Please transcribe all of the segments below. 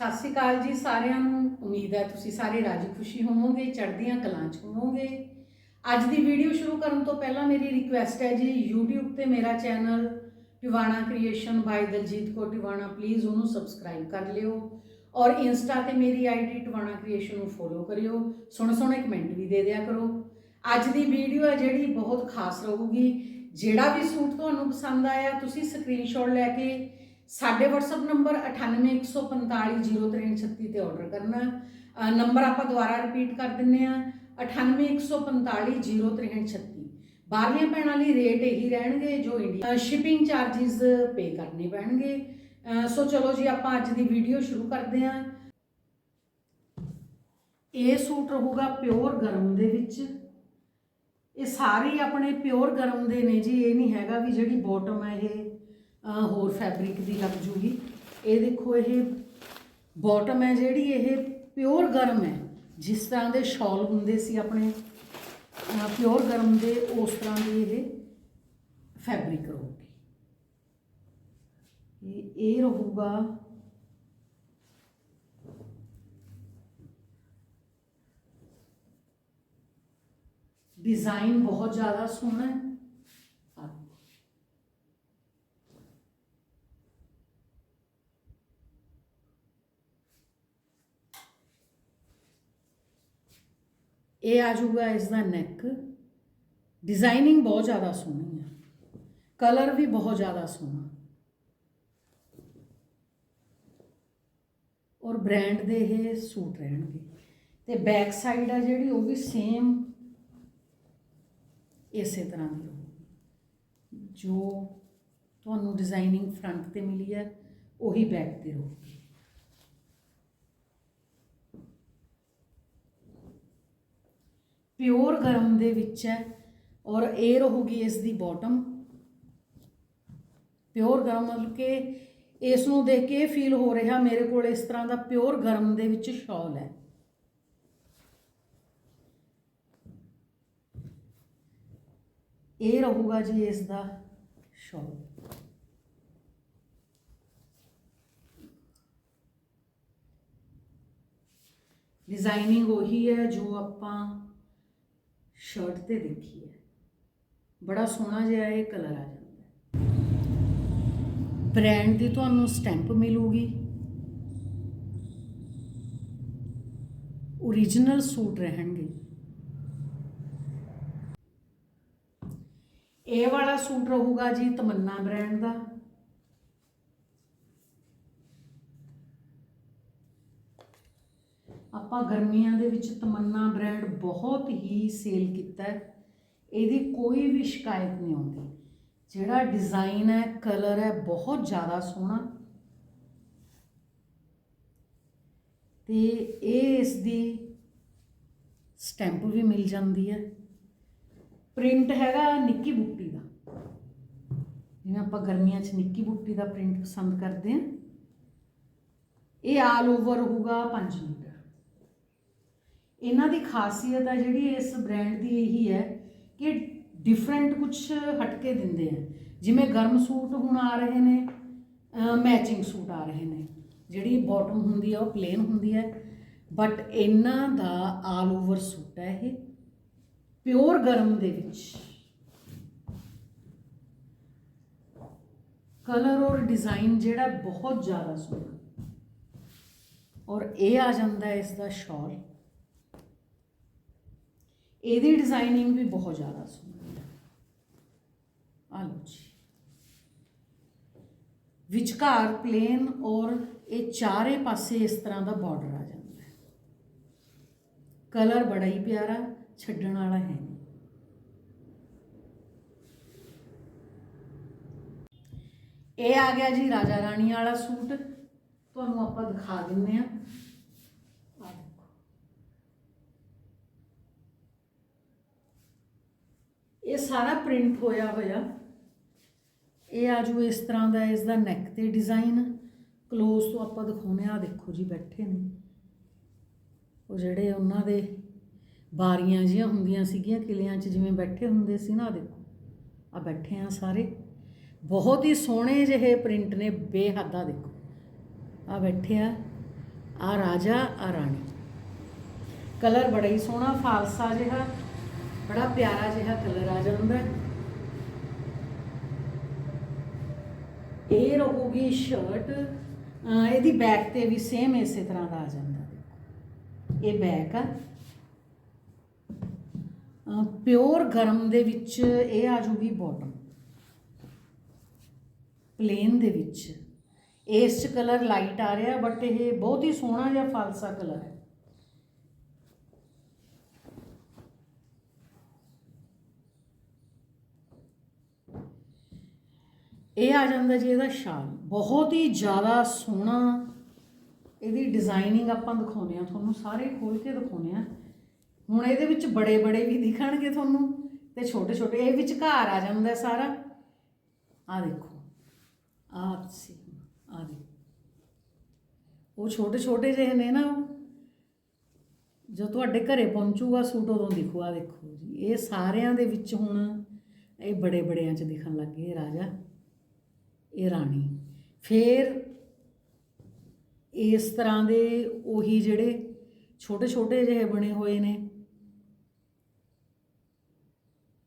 ਸਤਿ ਸ਼੍ਰੀ ਅਕਾਲ ਜੀ ਸਾਰਿਆਂ ਨੂੰ। ਉਮੀਦ ਹੈ ਤੁਸੀਂ ਸਾਰੇ ਰਾਜੀ ਖੁਸ਼ੀ ਹੋਵੋਗੇ, ਚੜ੍ਹਦੀਆਂ ਕਲਾਂ 'ਚ ਹੋਵੋਗੇ। ਅੱਜ ਦੀ ਵੀਡੀਓ ਸ਼ੁਰੂ ਕਰਨ ਤੋਂ ਪਹਿਲਾਂ ਮੇਰੀ ਰਿਕੁਐਸਟ ਹੈ ਜੀ, YouTube ਤੇ ਮੇਰਾ channel Tiwana creation by Daljeet Kaur Tiwana please ਉਹਨੂੰ ਸਬਸਕ੍ਰਾਈਬ ਕਰ ਲਿਓ। ਔਰ ਇੰਸਟਾ ਤੇ ਮੇਰੀ ਆਈਡੀ ਟਿਵਾਣਾ ਕ੍ਰੀਏਸ਼ਨ ਨੂੰ ਫੋਲੋ ਕਰਿਓ। ਸੋਹਣੇ ਸੋਹਣੇ ਕਮੈਂਟ ਵੀ ਦੇ ਦਿਆ ਕਰੋ। ਅੱਜ ਦੀ ਵੀਡੀਓ ਹੈ ਜਿਹੜੀ ਬਹੁਤ ਖਾਸ ਰਹੂਗੀ। ਜਿਹੜਾ ਵੀ ਸੂਟ ਤੁਹਾਨੂੰ ਪਸੰਦ ਆਇਆ, ਤੁਸੀਂ ਸਕਰੀਨਸ਼ਾਟ ਲੈ ਕੇ ਸਾਡੇ WhatsApp ਨੰਬਰ 9814504336 ਤੇ ਆਰਡਰ ਕਰਨਾ। ਨੰਬਰ ਆਪਾਂ ਦੁਬਾਰਾ ਰਿਪੀਟ ਕਰ ਦਿੰਨੇ ਆ 9814504336 ਬਾਹਰਲੀਆਂ ਭੈਣਾਂ ਲਈ ਰੇਟ ਇਹੀ ਰਹਿਣਗੇ ਜੋ ਇੰਡੀਆ ਸ਼ਿਪਿੰਗ ਚਾਰजेस ਪੇ ਕਰਨੇ ਪੈਣਗੇ। ਸੋ ਚਲੋ ਜੀ, ਆਪਾਂ ਅੱਜ ਦੀ ਵੀਡੀਓ ਸ਼ੁਰੂ ਕਰਦੇ ਹਾਂ। ਇਹ ਸੂਟ ਰਹੂਗਾ ਪਿਓਰ ਗਰਮ ਦੇ ਵਿੱਚ। ਇਹ ਸਾਰੇ ਆਪਣੇ ਪਿਓਰ ਗਰਮ ਦੇ ਨੇ ਜੀ। ਇਹ ਨਹੀਂ ਹੈਗਾ ਵੀ ਜਿਹੜੀ ਬਾਟਮ ਹੈ ਇਹ। ਹੋਰ ਫੈਬਰਿਕ ਦੀ ਲੱਗ ਜੂਗੀ। ਇਹ ਦੇਖੋ, ਇਹ ਬਾਟਮ ਹੈ ਜਿਹੜੀ, ਇਹ ਪਿਓਰ ਗਰਮ ਹੈ। ਜਿਸ ਤਰ੍ਹਾਂ ਦੇ ਸ਼ਾਲ ਹੁੰਦੇ ਸੀ ਆਪਣੇ ਪਿਓਰ ਗਰਮ ਦੇ, ਉਸ ਤਰ੍ਹਾਂ ਦੀ ਇਹ ਫੈਬਰਿਕ ਰਹੂਗੀ। ਇਹ ਇਹ ਰਹੂਗਾ ਡਿਜ਼ਾਈਨ ਬਹੁਤ ਜ਼ਿਆਦਾ ਸੋਹਣਾ ਹੈ ਆਹ ਦੇਖੋ। ਇਹ ਆ ਜਾਊਗਾ ਇਸ ਦਾ ਨੈਕ ਡਿਜ਼ਾਈਨਿੰਗ ਬਹੁਤ ਜ਼ਿਆਦਾ ਸੋਹਣੀ ਹੈ ਕਲਰ ਵੀ ਬਹੁਤ ਜ਼ਿਆਦਾ ਸੋਹਣਾ। ਔਰ ਬ੍ਰਾਂਡ ਦੇ ਇਹ ਸੂਟ ਰਹਿਣਗੇ। ਤੇ ਬੈਕ ਸਾਈਡ ਆ ਜਿਹੜੀ, ਉਹ ਵੀ ਸੇਮ ਇਸੇ ਤਰ੍ਹਾਂ ਦੀ ਰਹੂਗੀ। ਜੋ ਤੁਹਾਨੂੰ ਡਿਜ਼ਾਈਨਿੰਗ ਫਰੰਟ ਤੇ ਮਿਲੀ ਹੈ ਉਹੀ ਬੈਕ ਤੇ ਰਹੂਗੀ। ਪਿਓਰ ਗਰਮ ਦੇ ਵਿੱਚ ਹੈ ਔਰ ਇਹ ਰਹੂਗੀ ਇਸ ਦੀ ਬਾਟਮ ਪਿਓਰ ਗਰਮ ਮਤਲਬ ਕਿ ਇਸ ਨੂੰ ਦੇਖ ਕੇ ਫੀਲ ਹੋ ਰਿਹਾ ਮੇਰੇ ਕੋਲ ਇਸ ਤਰ੍ਹਾਂ ਦਾ ਪਿਓਰ ਗਰਮ ਦੇ ਵਿੱਚ ਸ਼ਾਲ ਹੈ। ਇਹ ਰਹੂਗਾ ਜੀ ਇਸ ਦਾ ਸ਼ਾਲ। ਡਿਜ਼ਾਈਨਿੰਗ ਉਹੀ ਹੈ ਜੋ ਆਪਾਂ ਸ਼ਰਟ ਤੇ ਦੇਖੀ ਹੈ। ਬੜਾ ਸੋਹਣਾ ਜਿਹਾ ਇਹ ਕਲਰ ਆ ਜਾਂਦਾ ਹੈ। ਬ੍ਰਾਂਡ ਦੀ ਤੁਹਾਨੂੰ ਸਟੈਂਪ ਮਿਲੂਗੀ। origignal ਸੂਟ ਰਹਿਣਗੇ। ਇਹ ਵਾਲਾ ਸੂਟ ਰਹੂਗਾ ਜੀ ਤਮੰਨਾ ਬ੍ਰਾਂਡ ਦਾ। ਆਪਾਂ ਗਰਮੀਆਂ ਦੇ ਵਿੱਚ ਤਮੰਨਾ ਬ੍ਰਾਂਡ ਬਹੁਤ ਹੀ ਸੇਲ ਕੀਤਾ ਹੈ। ਇਹਦੀ ਕੋਈ ਵੀ ਸ਼ਿਕਾਇਤ ਨਹੀਂ ਆਉਂਦੀ। ਜਿਹੜਾ ਡਿਜ਼ਾਈਨ ਹੈ ਕਲਰ ਹੈ, ਬਹੁਤ ਜ਼ਿਆਦਾ ਸੋਹਣਾ। ਤੇ ਇਹ ਇਸ ਦੀ ਸਟੈਂਪ ਵੀ ਮਿਲ ਜਾਂਦੀ ਹੈ। ਪ੍ਰਿੰਟ ਹੈਗਾ ਨਿੱਕੀ ਬੁੱਟੀ ਦਾ। ਜਿਵੇਂ ਆਪਾਂ ਗਰਮੀਆਂ 'ਚ ਨਿੱਕੀ ਬੁੱਟੀ ਦਾ ਪ੍ਰਿੰਟ ਪਸੰਦ ਕਰਦੇ ਹਾਂ। ਇਹ ਆਲ ਓਵਰ ਹੋਊਗਾ 5 ਮੀਟਰ। ਇਹਨਾਂ ਦੀ ਖਾਸੀਅਤ ਹੈ ਜਿਹੜੀ ਇਸ ਬ੍ਰਾਂਡ ਦੀ ਇਹੀ ਹੈ ਕਿ ਡਿਫਰੈਂਟ ਕੁਝ ਹਟਕੇ ਦਿੰਦੇ ਆ। ਜਿਵੇਂ ਗਰਮ ਸੂਟ ਹੁਣ ਆ ਰਹੇ ਨੇ ਮੈਚਿੰਗ ਸੂਟ ਆ ਰਹੇ ਨੇ। ਜਿਹੜੀ ਬਾਟਮ ਹੁੰਦੀ ਹੈ ਉਹ ਪਲੇਨ ਹੁੰਦੀ ਹੈ। ਬਟ ਇਹਨਾਂ ਦਾ ਆਲ ਓਵਰ ਸੂਟ ਹੈ ਇਹ। ਪਿਓਰ ਗਰਮ ਦੇ ਵਿੱਚ। ਕਲਰ ਔਰ ਡਿਜ਼ਾਈਨ ਜਿਹੜਾ ਬਹੁਤ ਜ਼ਿਆਦਾ ਸੋਹਣਾ। ਔਰ ਇਹ ਆ ਜਾਂਦਾ ਇਸ ਦਾ ਸ਼ਾਲ ਇਹਦੀ ਡਿਜ਼ਾਈਨਿੰਗ ਵੀ ਬਹੁਤ ਜ਼ਿਆਦਾ ਸੋਹਣੀ ਹੈ। ਆ ਲਓ ਜੀ। ਵਿਚਕਾਰ ਪਲੇਨ ਔਰ ਇਹ ਚਾਰੇ ਪਾਸੇ ਇਸ ਤਰ੍ਹਾਂ ਦਾ ਬਾਰਡਰ ਆ ਜਾਂਦਾ ਹੈ। ਕਲਰ ਬੜਾ ਹੀ ਪਿਆਰਾ, ਛੱਡਣ ਵਾਲਾ ਹੈ ਨਹੀਂ। ਇਹ ਆ ਗਿਆ ਜੀ ਰਾਜਾ ਰਾਣੀ ਵਾਲਾ ਸੂਟ। ਤੁਹਾਨੂੰ ਆਪਾਂ ਦਿਖਾ ਦਿੰਨੇ ਆ ਆ ਦੇਖੋ ਇਹ ਸਾਰਾ ਪ੍ਰਿੰਟ ਹੋਇਆ ਹੋਇਆ। ਇਹ ਆ ਜੂ ਇਸ ਤਰ੍ਹਾਂ ਦਾ ਇਸ ਦਾ ਨੈਕ ਤੇ ਡਿਜ਼ਾਈਨ ক্লোਜ਼ ਤੋਂ ਆਪਾਂ ਦਿਖਾਉਨੇ ਆ ਦੇਖੋ ਜੀ ਬੈਠੇ ਨੇ। ਉਹ ਜਿਹੜੇ ਉਹਨਾਂ ਦੇ ਬਾਰੀਆਂ ਜੀਆਂ ਹੁੰਦੀਆਂ ਸੀਗੀਆਂ, ਕਿਲਿਆਂ 'ਚ ਜਿਵੇਂ ਬੈਠੇ ਹੁੰਦੇ ਸੀ ਨਾ ਦੇਖੋ। ਆ ਬੈਠੇ ਆ ਸਾਰੇ। ਬਹੁਤ ਹੀ ਸੋਹਣੇ ਜਿਹੇ ਪ੍ਰਿੰਟ ਨੇ, ਬੇਹੱਦਾ ਦੇਖੋ। ਆ ਬੈਠੇ ਆ ਆ ਰਾਜਾ ਆ ਰਾਣੀ। ਕਲਰ ਬੜਾ ਹੀ ਸੋਹਣਾ, ਫਾਲਸਾ ਜਿਹਾ। ਬੜਾ ਪਿਆਰਾ ਜਿਹਾ ਕਲਰ ਆ ਜਾਂਦਾ ਹੈ। ਇਹ ਰਹੂਗੀ ਸ਼ਰਟ ਇਹਦੀ ਬੈਕ ਤੇ ਵੀ ਸੇਮ ਇਸੇ ਤਰ੍ਹਾਂ ਦਾ ਆ ਜਾਂਦਾ ਦੇਖੋ ਇਹ ਬੈਕ ਆ। ਪਿਓਰ ਗਰਮ ਦੇ ਵਿੱਚ ਇਹ ਆ ਜੂਗੀ ਬਾਟਮ ਪਲੇਨ ਦੇ ਵਿੱਚ। ਇਸ ਚ ਕਲਰ ਲਾਈਟ ਆ ਰਿਹਾ ਬਟ ਇਹ ਬਹੁਤ ਹੀ ਸੋਹਣਾ ਜਿਹਾ ਫਾਲਸਾ ਕਲਰ ਹੈ। ਇਹ ਆ ਜਾਂਦਾ ਜੀ ਇਹਦਾ ਸ਼ਾਲ। ਬਹੁਤ ਹੀ ਜ਼ਿਆਦਾ ਸੋਹਣਾ ਇਹਦੀ ਡਿਜ਼ਾਈਨਿੰਗ ਆਪਾਂ ਦਿਖਾਉਂਦੇ ਆ ਤੁਹਾਨੂੰ ਸਾਰੇ ਖੋਲ ਕੇ ਦਿਖਾਉਂਦੇ ਆ ਹੁਣ ਇਹਦੇ ਵਿੱਚ ਬੜੇ ਬੜੇ ਵੀ ਦਿਖਣਗੇ ਤੁਹਾਨੂੰ ਤੇ ਛੋਟੇ ਛੋਟੇ, ਇਹ ਵਿੱਚ ਘਰ ਆ ਜਾਂਦਾ ਸਾਰਾ। ਆ ਦੇਖੋ ਆ ਸੀ ਆ ਦੇਖੋ। ਉਹ ਛੋਟੇ ਛੋਟੇ ਜਿਹੇ ਨੇ ਨਾ ਉਹ ਜੋ ਤੁਹਾਡੇ ਘਰੇ ਪਹੁੰਚੂਗਾ ਸੂਟ, ਉਦੋਂ ਦਿਖੂ ਆ ਦੇਖੋ ਜੀ। ਇਹ ਸਾਰਿਆਂ ਦੇ ਵਿੱਚ ਹੁਣ ਇਹ ਬੜੇ ਬੜਿਆਂ ਚ ਦਿਖਣ ਲੱਗੇ ਇਹ ਰਾਜਾ। ਇਹ ਰਾਣੀ। ਫਿਰ ਇਸ ਤਰ੍ਹਾਂ ਦੇ ਉਹੀ ਜਿਹੜੇ ਛੋਟੇ ਛੋਟੇ ਜਿਹੇ ਬਣੇ ਹੋਏ ਨੇ,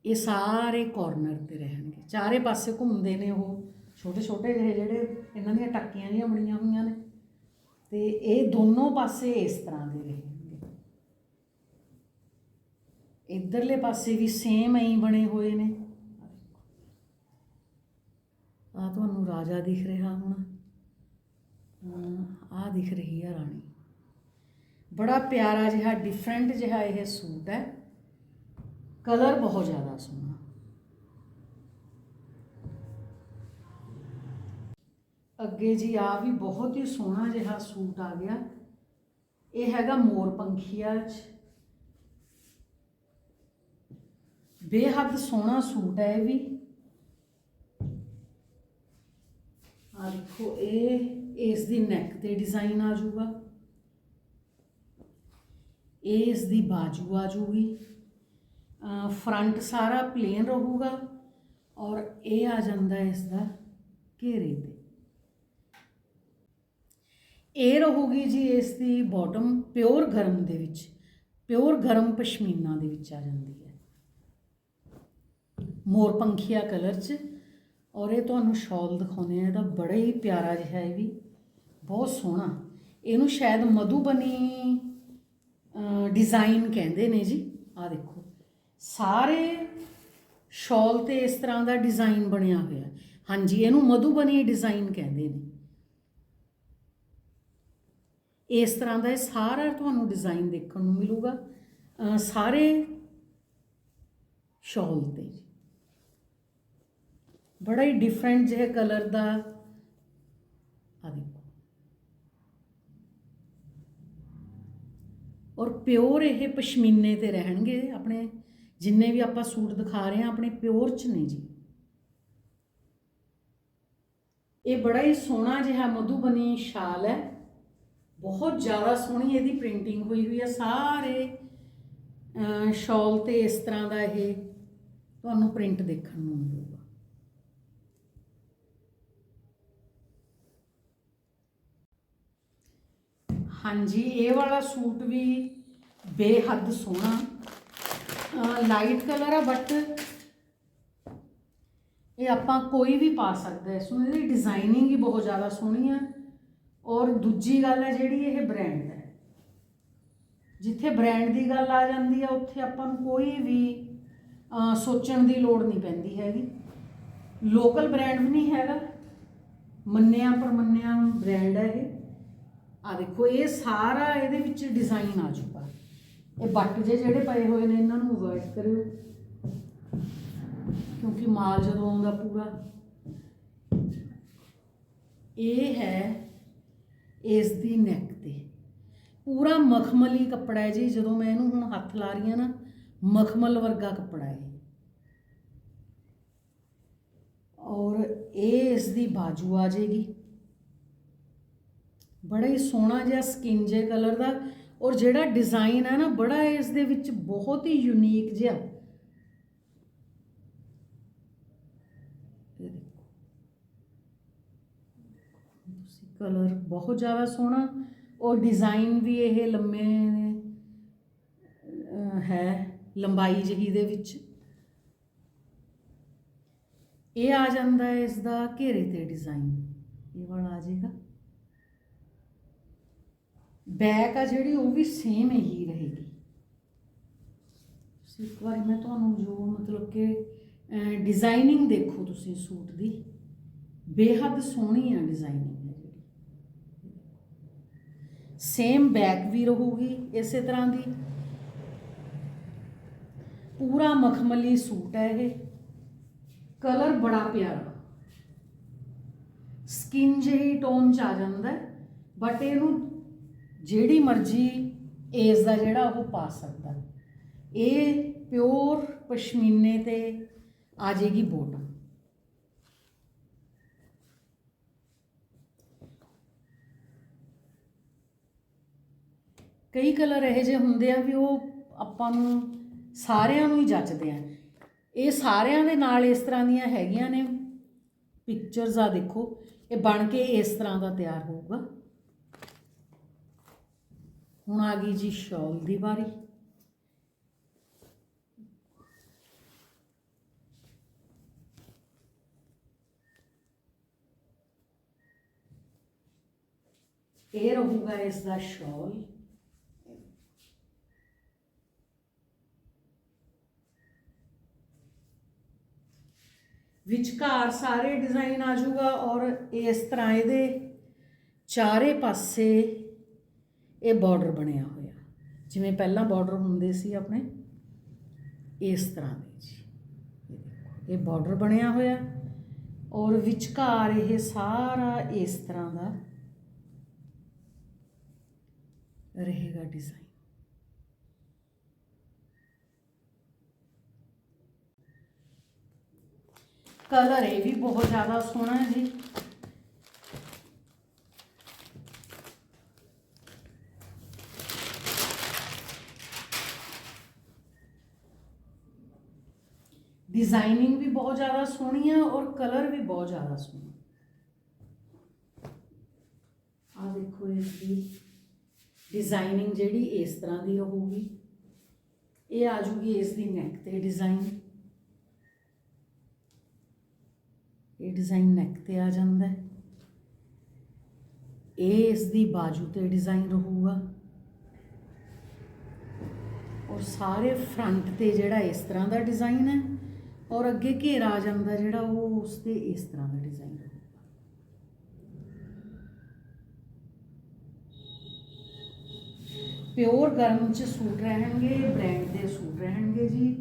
ਇਹ ਸਾਰੇ ਕਾਰਨਰ ਤੇ ਰਹਿਣਗੇ। ਚਾਰੇ ਪਾਸੇ ਘੁੰਮਦੇ ਨੇ ਉਹ ਛੋਟੇ ਛੋਟੇ ਜਿਹੇ ਜਿਹੜੇ ਇਹਨਾਂ ਦੀਆਂ ਟੱਕੀਆਂ ਜਿਹੀਆਂ ਬਣੀਆਂ ਹੋਈਆਂ ਨੇ। ਤੇ ਇਹ ਦੋਨੋਂ ਪਾਸੇ ਇਸ ਤਰ੍ਹਾਂ ਦੇ ਰਹਿਣਗੇ। ਇਧਰਲੇ ਪਾਸੇ ਵੀ ਸੇਮ ਐਂ ਬਣੇ ਹੋਏ ਨੇ। ਆ ਤੁਹਾਨੂੰ ਰਾਜਾ ਦਿਖ ਰਿਹਾ ਹੁਣ। ਆ ਦਿਖ ਰਹੀ ਆ ਰਾਣੀ। ਬੜਾ ਪਿਆਰਾ ਜਿਹਾ ਡਿਫਰੈਂਟ ਜਿਹਾ ਇਹ ਸੂਟ ਹੈ। ਕਲਰ ਬਹੁਤ ਜ਼ਿਆਦਾ ਸੋਹਣਾ। ਅੱਗੇ ਜੀ ਆ ਵੀ ਬਹੁਤ ਹੀ ਸੋਹਣਾ ਜਿਹਾ ਸੂਟ ਆ ਗਿਆ। ਇਹ ਹੈਗਾ ਮੋਰ ਪੰਖੀਆ ਚ। ਬੇਹੱਦ ਸੋਹਣਾ ਸੂਟ ਹੈ ਇਹ ਵੀ। ਦੇਖੋ, ਇਹ, ਇਸ ਦੀ ਨੈਕ ਤੇ ਡਿਜ਼ਾਈਨ ਆ ਜਾਊਗਾ। ਇਹ ਇਸ ਦੀ ਬਾਜੂ ਆ ਜੂਗੀ ਫਰੰਟ ਸਾਰਾ ਪਲੇਨ ਰਹੂਗਾ ਔਰ ਇਹ ਆ ਜਾਂਦਾ ਇਸ ਦਾ ਘੇਰੇ ਤੇ। ਇਹ ਰਹੂਗੀ ਜੀ ਇਸ ਦੀ ਬਾਟਮ ਪਿਓਰ ਗਰਮ ਦੇ ਵਿੱਚ ਪਿਓਰ ਗਰਮ ਪਸ਼ਮੀਨਾ ਦੇ ਵਿੱਚ ਆ ਜਾਂਦੀ ਹੈ। ਮੋਰ ਪੰਖੀਆ ਕਲਰ 'ਚ ਔਰ ਇਹ ਤੁਹਾਨੂੰ ਸ਼ਾਲ ਦਿਖਾਉਂਦੇ ਆ ਇਹਦਾ ਬੜਾ ਹੀ ਪਿਆਰਾ ਜਿਹਾ ਇਹ ਵੀ। ਬਹੁਤ ਸੋਹਣਾ। ਇਹਨੂੰ ਸ਼ਾਇਦ ਮਧੂਬਨੀ ਡਿਜ਼ਾਈਨ ਕਹਿੰਦੇ ਨੇ ਜੀ। ਆ ਦੇਖੋ। ਸਾਰੇ ਸ਼ਾਲ ਤੇ ਇਸ ਤਰ੍ਹਾਂ ਦਾ ਡਿਜ਼ਾਈਨ ਬਣਿਆ ਹੋਇਆ। ਹਾਂਜੀ, ਇਹਨੂੰ ਮਧੂਬਨੀ ਡਿਜ਼ਾਈਨ ਕਹਿੰਦੇ ਨੇ। ਇਸ ਤਰ੍ਹਾਂ ਦਾ ਇਹ ਸਾਰਾ ਤੁਹਾਨੂੰ ਡਿਜ਼ਾਈਨ ਦੇਖਣ ਨੂੰ ਮਿਲੂਗਾ ਸਾਰੇ ਸ਼ਾਲ ਤੇ। ਬੜਾ ਹੀ ਡਿਫਰੈਂਟ ਜਿਹੇ ਕਲਰ ਦਾ ਆ ਦੇਖੋ। ਔਰ ਪਿਓਰ ਇਹ ਪਸ਼ਮੀਨੇ ਤੇ ਰਹਿਣਗੇ ਆਪਣੇ ਜਿੰਨੇ ਵੀ ਆਪਾਂ ਸੂਟ ਦਿਖਾ ਰਹੇ ਹਾਂ ਆਪਣੇ ਪਿਓਰ ਚ ਨੇ ਜੀ। ਇਹ ਬੜਾ ਹੀ ਸੋਹਣਾ ਜਿਹਾ ਮਧੂਬਨੀ ਸ਼ਾਲ ਹੈ। ਬਹੁਤ ਜ਼ਿਆਦਾ ਸੋਹਣੀ ਇਹਦੀ ਪ੍ਰਿੰਟਿੰਗ ਹੋਈ ਹੋਈ ਹੈ। ਸਾਰੇ ਅਹ, ਸ਼ਾਲ ਤੇ ਇਸ ਤਰ੍ਹਾਂ ਦਾ ਇਹ ਤੁਹਾਨੂੰ ਪ੍ਰਿੰਟ ਦੇਖਣ ਨੂੰ ਮਿਲੂ ਹਾਂਜੀ, ਇਹ ਵਾਲਾ ਸੂਟ ਵੀ ਬੇਹੱਦ ਸੋਹਣਾ। ਲਾਈਟ ਕਲਰ ਆ ਬਟ ਇਹ ਆਪਾਂ ਕੋਈ ਵੀ ਪਾ ਸਕਦਾ ਹੈ। ਇਸ ਇਹਦੀ ਡਿਜ਼ਾਈਨਿੰਗ ਹੀ ਬਹੁਤ ਜ਼ਿਆਦਾ ਸੋਹਣੀ ਆ। ਔਰ ਦੂਜੀ ਗੱਲ ਹੈ ਜਿਹੜੀ ਇਹ ਬ੍ਰਾਂਡ ਹੈ। ਜਿੱਥੇ ਬ੍ਰਾਂਡ ਦੀ ਗੱਲ ਆ ਜਾਂਦੀ ਆ, ਉੱਥੇ ਆਪਾਂ ਨੂੰ ਕੋਈ ਵੀ ਸੋਚਣ ਦੀ ਲੋੜ ਨਹੀਂ ਪੈਂਦੀ ਹੈਗੀ। ਲੋਕਲ ਬ੍ਰਾਂਡ ਵੀ ਨਹੀਂ ਹੈਗਾ। ਮੰਨਿਆ ਪਰ ਮੰਨਿਆ ਬ੍ਰਾਂਡ ਹੈ ਇਹ। ਆ ਦੇਖੋ, ਇਹ ਸਾਰਾ ਇਹਦੇ ਵਿੱਚ ਡਿਜ਼ਾਈਨ ਆ ਚੁੱਕਾ। ਇਹ ਬੱਟ ਜੇ ਜਿਹੜੇ ਪਏ ਹੋਏ ਨੇ, ਇਹਨਾਂ ਨੂੰ ਅਵੋਇਡ ਕਰਿਓ। ਕਿਉਂਕਿ ਮਾਲ ਜਦੋਂ ਆਉਂਦਾ ਪੂਰਾ। ਇਹ ਹੈ ਇਸ ਦੀ ਨੈਕ ਤੇ। ਪੂਰਾ ਮਖਮਲੀ ਕੱਪੜਾ ਹੈ ਜੀ, ਜਦੋਂ ਮੈਂ ਇਹਨੂੰ ਹੁਣ ਹੱਥ ਲਾ ਰਹੀ ਹਾਂ ਨਾ, ਮਖਮਲ ਵਰਗਾ ਕੱਪੜਾ ਹੈ ਔਰ ਇਹ ਇਸ ਦੀ ਬਾਜੂ ਆ ਜਾਏਗੀ। ਬੜਾ ਹੀ ਸੋਹਣਾ ਜਿਹਾ ਸਕਿਨ ਜੇ ਕਲਰ ਦਾ ਔਰ ਜਿਹੜਾ ਡਿਜ਼ਾਈਨ ਹੈ ਨਾ, ਬੜਾ ਇਸ ਦੇ ਵਿੱਚ ਬਹੁਤ ਹੀ ਯੂਨੀਕ ਜਿਹਾ। ਕਲਰ ਬਹੁਤ ਜ਼ਿਆਦਾ ਸੋਹਣਾ ਔਰ ਡਿਜ਼ਾਈਨ ਵੀ ਇਹ ਲੰਮੇ ਹੈ, ਲੰਬਾਈ ਜਿਹੀ ਦੇ ਵਿੱਚ। ਇਹ ਆ ਜਾਂਦਾ ਹੈ ਇਸ ਦਾ ਘੇਰੇ ਤੇ ਡਿਜ਼ਾਈਨ ਇਹ ਵਾਲਾ ਆ ਜਾਏਗਾ। ਬੈਕ ਆ ਜਿਹੜੀ, ਉਹ ਵੀ ਸੇਮ ਹੀ ਰਹੇਗੀ। ਇੱਕ ਵਾਰੀ ਮੈਂ ਤੁਹਾਨੂੰ ਜੋ ਮਤਲਬ ਕਿ ਡਿਜ਼ਾਈਨਿੰਗ ਦੇਖੋ ਤੁਸੀਂ ਸੂਟ ਦੀ। ਬੇਹੱਦ ਸੋਹਣੀ ਆ ਡਿਜ਼ਾਈਨਿੰਗ ਹੈ ਜਿਹੜੀ। ਸੇਮ ਬੈਕ ਵੀ ਰਹੂਗੀ ਇਸੇ ਤਰ੍ਹਾਂ ਦੀ। ਪੂਰਾ ਮਖਮਲੀ ਸੂਟ ਹੈ ਇਹ। ਕਲਰ ਬੜਾ ਪਿਆਰਾ। ਸਕਿਨ ਜਿਹੀ ਟੋਨ ਚ ਆ ਜਾਂਦਾ ਬਟ ਇਹਨੂੰ ਜਿਹੜੀ ਮਰਜ਼ੀ ਏਜ ਦਾ ਜਿਹੜਾ ਉਹ ਪਾ ਸਕਦਾ। ਇਹ ਪਿਓਰ ਪਸ਼ਮੀਨੇ ਤੇ ਆ ਜਾਏਗੀ ਬੋਟਮ ਕਈ ਕਲਰ ਇਹੋ ਜਿਹੇ ਹੁੰਦੇ ਆ ਵੀ ਉਹ ਆਪਾਂ ਨੂੰ ਸਾਰਿਆਂ ਨੂੰ ਹੀ ਜੱਚਦੇ ਆ। ਇਹ ਸਾਰਿਆਂ ਦੇ ਨਾਲ ਇਸ ਤਰ੍ਹਾਂ ਦੀਆਂ ਹੈਗੀਆਂ ਨੇ। ਪਿਕਚਰਸ ਆ ਦੇਖੋ, ਇਹ ਬਣ ਕੇ ਇਸ ਤਰ੍ਹਾਂ ਦਾ ਤਿਆਰ ਹੋਊਗਾ। ਹੁਣ ਆ ਗਈ ਜੀ ਸ਼ਾਲ ਦੀ ਵਾਰੀ। ਇਹ ਰਹੂਗਾ ਇਸ ਦਾ ਸ਼ਾਲ। ਵਿਚਕਾਰ ਸਾਰੇ ਡਿਜ਼ਾਈਨ ਆ ਜਾਊਗਾ ਔਰ ਇਸ ਤਰ੍ਹਾਂ ਇਹਦੇ ਚਾਰੇ ਪਾਸੇ ਇਹ ਬਾਰਡਰ ਬਣਿਆ ਹੋਇਆ। ਜਿਵੇਂ ਪਹਿਲਾਂ ਬਾਰਡਰ ਹੁੰਦੇ ਸੀ ਆਪਣੇ ਇਸ ਤਰ੍ਹਾਂ ਦੇ ਜੀ। ਇਹ ਦੇਖੋ, ਬਾਰਡਰ ਬਣਿਆ ਹੋਇਆ ਔਰ ਵਿਚਕਾਰ ਇਹ ਸਾਰਾ ਇਸ ਤਰ੍ਹਾਂ ਦਾ ਰਹੇਗਾ ਡਿਜ਼ਾਈਨ ਕਲਰ ਇਹ ਵੀ ਬਹੁਤ ਜ਼ਿਆਦਾ ਸੋਹਣਾ ਹੈ ਜੀ। ਡਿਜ਼ਾਈਨਿੰਗ ਵੀ ਬਹੁਤ ਜ਼ਿਆਦਾ ਸੋਹਣੀ ਹੈ ਔਰ ਕਲਰ ਵੀ ਬਹੁਤ ਜ਼ਿਆਦਾ ਸੋਹਣਾ। ਆ ਦੇਖੋ ਇਸ ਦੀ ਡਿਜ਼ਾਈਨਿੰਗ ਜਿਹੜੀ ਇਸ ਤਰ੍ਹਾਂ ਦੀ ਹੋਊਗੀ। ਇਹ ਆ ਜੂਗੀ ਇਸ ਦੀ ਨੈਕ ਤੇ ਡਿਜ਼ਾਈਨ ਇਹ ਡਿਜ਼ਾਈਨ ਨੈਕ ਤੇ ਆ ਜਾਂਦਾ ਹੈ। ਇਹ ਇਸ ਦੀ ਬਾਜੂ ਤੇ ਡਿਜ਼ਾਈਨ ਰਹੂਗਾ। ਔਰ ਸਾਰੇ ਫਰੰਟ ਤੇ ਜਿਹੜਾ ਇਸ ਤਰ੍ਹਾਂ ਦਾ ਡਿਜ਼ਾਈਨ ਹੈ ਔਰ ਅੱਗੇ ਘੇਰਾ ਆ ਜਾਂਦਾ ਜਿਹੜਾ ਉਹ ਉਸ ਤੇ ਇਸ ਤਰ੍ਹਾਂ ਦਾ ਡਿਜ਼ਾਈਨ ਰਹੂਗਾ ਪਿਓਰ ਗਰਮ ਚ ਸੂਟ ਰਹਿਣਗੇ ਬ੍ਰਾਂਡ ਦੇ ਸੂਟ ਰਹਿਣਗੇ ਜੀ।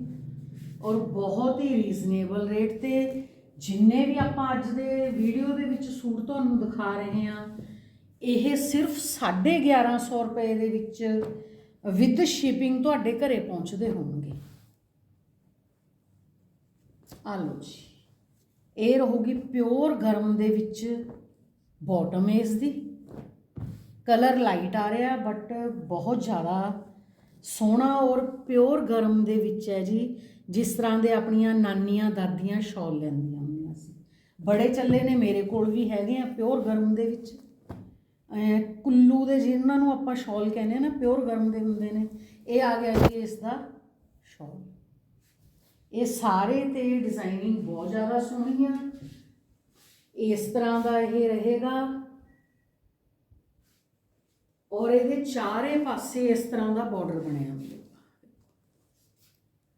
ਔਰ ਬਹੁਤ ਹੀ ਰੀਜ਼ਨੇਬਲ ਰੇਟ ਤੇ ਜਿੰਨੇ ਵੀ ਆਪਾਂ ਅੱਜ ਦੇ ਵੀਡੀਓ ਦੇ ਵਿੱਚ ਸੂਟ ਤੁਹਾਨੂੰ ਦਿਖਾ ਰਹੇ ਹਾਂ, ਇਹ ਸਿਰਫ 1150 ਰੁਪਏ ਦੇ ਵਿੱਚ ਵਿਦ ਸ਼ਿਪਿੰਗ ਤੁਹਾਡੇ ਘਰੇ ਪਹੁੰਚਦੇ ਹੋਣਗੇ। ਆ ਲਓ ਜੀ। ਇਹ ਰਹੂਗੀ ਪਿਓਰ ਗਰਮ ਦੇ ਵਿੱਚ ਬਾਟਮ ਇਸ ਦੀ। ਕਲਰ ਲਾਈਟ ਆ ਰਿਹਾ ਬਟ ਬਹੁਤ ਜ਼ਿਆਦਾ ਸੋਹਣਾ ਔਰ ਪਿਓਰ ਗਰਮ ਦੇ ਵਿੱਚ ਹੈ ਜੀ। ਜਿਸ ਤਰ੍ਹਾਂ ਦੇ ਆਪਣੀਆਂ ਨਾਨੀਆਂ, ਦਾਦੀਆਂ ਸ਼ਾਲ ਲੈਂਦੀਆਂ ਹੁੰਦੀਆਂ ਸੀ। ਬੜੇ ਚੱਲੇ ਨੇ ਮੇਰੇ ਕੋਲ ਵੀ ਹੈਗੇ ਆ ਪਿਓਰ ਗਰਮ ਦੇ ਵਿੱਚ। ਕੁੱਲੂ ਦੇ ਜਿਨ੍ਹਾਂ ਨੂੰ ਆਪਾਂ ਸ਼ਾਲ ਕਹਿੰਦੇ ਆ ਨਾ, ਪਿਓਰ ਗਰਮ ਦੇ ਹੁੰਦੇ ਨੇ। ਇਹ ਆ ਗਿਆ ਜੀ ਇਸ ਦਾ ਸ਼ਾਲ। ਇਹ ਸਾਰੇ ਤੇ ਡਿਜ਼ਾਈਨਿੰਗ ਬਹੁਤ ਜ਼ਿਆਦਾ ਸੋਹਣੀ ਆ। ਇਸ ਤਰ੍ਹਾਂ ਦਾ ਇਹ ਰਹੇਗਾ। ਔਰ ਇਹਦੇ ਚਾਰੇ ਪਾਸੇ ਇਸ ਤਰ੍ਹਾਂ ਦਾ ਬਾਰਡਰ ਬਣਿਆ ਹੋਇਆ।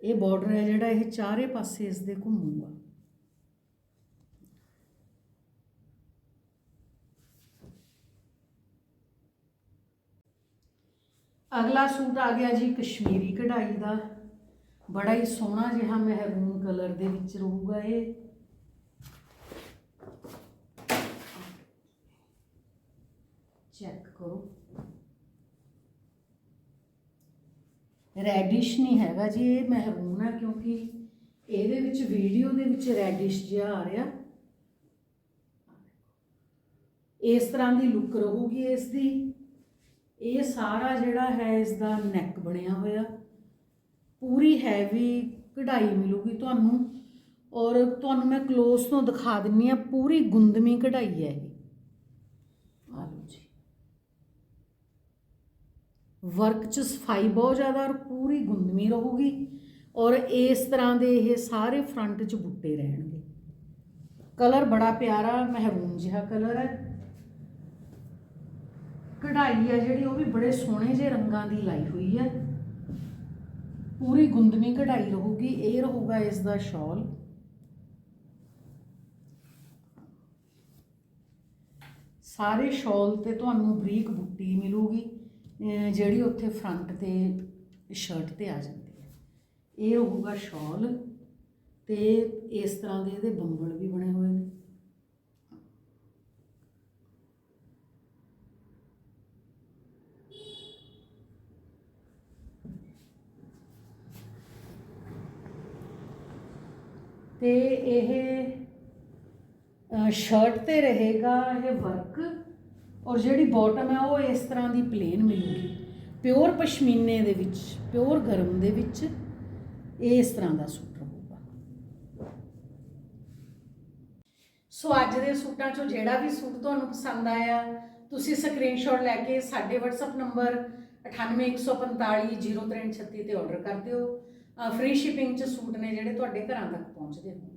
ਇਹ ਬਾਰਡਰ ਹੈ ਜਿਹੜਾ ਇਹ ਚਾਰੇ ਪਾਸੇ ਇਸ ਦੇ ਘੁੰਮੂਗਾ। ਅਗਲਾ ਸੂਟ ਆ ਗਿਆ ਜੀ ਕਸ਼ਮੀਰੀ ਕਢਾਈ ਦਾ। ਬੜਾ ਹੀ ਸੋਹਣਾ ਜਿਹਾ ਮਹਿਰੂਨ ਕਲਰ ਦੇ ਵਿੱਚ ਰਹੂਗਾ ਇਹ। ਚੈੱਕ ਕਰੋ। ਰੈਡਿਸ਼ ਨਹੀਂ ਹੈਗਾ ਜੀ, ਇਹ ਮਹਿਰੂਨ ਆ ਕਿਉਂਕਿ ਇਹਦੇ ਵਿੱਚ ਵੀਡੀਓ ਦੇ ਵਿੱਚ ਰੈਡਿਸ਼ ਜਿਹਾ ਆ ਰਿਹਾ। ਇਸ ਤਰ੍ਹਾਂ ਦੀ ਲੁੱਕ ਰਹੂਗੀ ਇਸ ਦੀ। ਇਹ ਸਾਰਾ ਜਿਹੜਾ ਹੈ, ਇਸ ਦਾ ਨੈਕ ਬਣਿਆ ਹੋਇਆ। ਪੂਰੀ ਹੈਵੀ ਕਢਾਈ ਮਿਲੂਗੀ ਤੁਹਾਨੂੰ। ਔਰ ਤੁਹਾਨੂੰ ਮੈਂ ক্লোਜ਼ ਤੋਂ ਦਿਖਾ ਦਿੰਨੀ ਆ ਪੂਰੀ ਗੁੰਦਮੀ ਕਢਾਈ ਹੈ ਇਹ। ਆ ਲਓ ਜੀ। ਵਰਕ 'ਚ ਸਫ਼ਾਈ ਬਹੁਤ ਜ਼ਿਆਦਾ ਔਰ ਪੂਰੀ ਗੁੰਦਮੀ ਰਹੂਗੀ। ਔਰ ਇਸ ਤਰ੍ਹਾਂ ਦੇ ਇਹ ਸਾਰੇ ਫਰੰਟ 'ਚ ਬੁੱਟੇ ਰਹਿਣਗੇ। ਕਲਰ ਬੜਾ ਪਿਆਰਾ ਮਹਿਰੂਮ ਜਿਹਾ ਕਲਰ ਹੈ। ਕਢਾਈ ਆ ਜਿਹੜੀ, ਉਹ ਵੀ ਬੜੇ ਸੋਹਣੇ ਜਿਹੇ ਰੰਗਾਂ ਦੀ ਲਾਈ ਹੋਈ ਹੈ। ਪੂਰੀ ਗੁੰਦਮੀ ਕਢਾਈ ਰਹੂਗੀ, ਇਹ ਰਹੂਗਾ ਇਸ ਦਾ ਸ਼ਾਲ। ਸਾਰੇ ਸ਼ਾਲ ਤੇ ਤੁਹਾਨੂੰ ਬਰੀਕ ਬੁੱਟੀ ਮਿਲੂਗੀ ਜਿਹੜੀ ਉੱਥੇ ਫਰੰਟ ਤੇ ਸ਼ਰਟ ਤੇ ਆ ਜਾਂਦੀ ਹੈ। ਇਹ ਰਹੂਗਾ ਸ਼ਾਲ ਤੇ ਇਸ ਤਰ੍ਹਾਂ ਦੇ ਇਹਦੇ ਬੰਬਲ ਵੀ ਬਣੇ ਹੋਏ ਨੇ। ਤੇ ਇਹ ਸ਼ਰਟ ਤੇ ਰਹੇਗਾ ਇਹ ਵਰਕ ਔਰ ਜਿਹੜੀ ਬਾਟਮ ਹੈ ਉਹ ਇਸ ਤਰ੍ਹਾਂ ਦੀ ਪਲੇਨ ਮਿਲੂਗੀ। ਪਿਓਰ ਪਸ਼ਮੀਨੇ ਦੇ ਵਿੱਚ ਪਿਓਰ ਗਰਮ ਦੇ ਵਿੱਚ ਇਹ ਇਸ ਤਰ੍ਹਾਂ ਦਾ ਸੂਟ ਰਹੂਗਾ। ਸੋ ਅੱਜ ਦੇ ਸੂਟਾਂ ਚੋਂ ਜਿਹੜਾ ਵੀ ਸੂਟ ਤੁਹਾਨੂੰ ਪਸੰਦ ਆਇਆ, ਤੁਸੀਂ ਸਕਰੀਨਸ਼ਾਟ ਲੈ ਕੇ ਸਾਡੇ WhatsApp ਨੰਬਰ 9815503636 ਤੇ ਆਰਡਰ ਕਰ ਦਿਓ। ਫ੍ਰੀ ਸ਼ਿਪਿੰਗ ਚ ਸੂਟ ਨੇ ਜਿਹੜੇ ਤੁਹਾਡੇ ਘਰਾਂ ਤੱਕ ਪਹੁੰਚਦੇ ਹੋਣ।